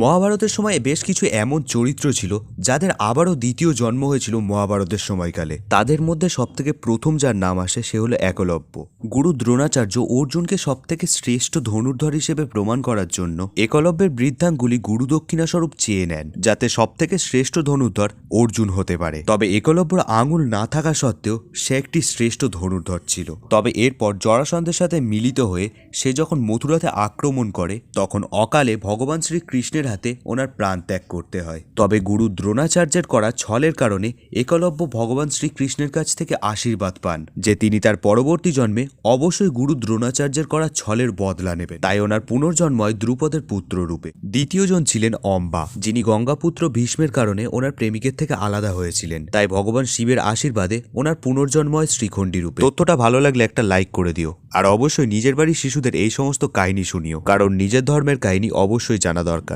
মহাভারতের সময় বেশ কিছু এমন চরিত্র ছিল যাদের আবারও দ্বিতীয় জন্ম হয়েছিল মহাভারতের সময়কালে। তাদের মধ্যে সবথেকে প্রথম যার নাম আসে সে হলো একলব্য। গুরু দ্রোণাচার্য অর্জুনকে সবথেকে শ্রেষ্ঠ ধনুর্ধর হিসেবে প্রমাণ করার জন্য একলব্যের বৃদ্ধাঙ্গুলি গুরু দক্ষিণাস্বরূপ চেয়ে নেন, যাতে সবথেকে শ্রেষ্ঠ ধনুর্ধর অর্জুন হতে পারে। তবে একলব্যর আঙুল না থাকা সত্ত্বেও সে একটি শ্রেষ্ঠ ধনুর্ধর ছিল। তবে এরপর জরাসন্ধের সাথে মিলিত হয়ে সে যখন মথুরাতে আক্রমণ করে, তখন অকালে ভগবান শ্রীকৃষ্ণের হাতে ওনার প্রাণ ত্যাগ করতে হয়। তবে গুরু দ্রোণাচার্যের করা ছলের কারণে একলব্য ভগবান শ্রীকৃষ্ণের কাছ থেকে আশীর্বাদ পান, যে তিনি তার পরবর্তী জন্মে অবশ্যই গুরু দ্রোণাচার্যের করা ছলের বদলা নেবেন। তাই ওনার পুনর্জন্ম হয় দ্রুপদের পুত্র রূপে। দ্বিতীয়জন ছিলেন অম্বা, যিনি গঙ্গাপুত্র ভীষ্মের কারণে ওনার প্রেমিকের থেকে আলাদা হয়েছিলেন। তাই ভগবান শিবের আশীর্বাদে ওনার পুনর্জন্ম হয় শ্রীখণ্ডী রূপে। তথ্যটা ভালো লাগলে একটা লাইক করে দিও। আর অবশ্যই নিজের বাড়ির শিশুদের এই সমস্ত কাহিনী শুনিও, কারণ নিজের ধর্মের কাহিনী অবশ্যই জানা দরকার।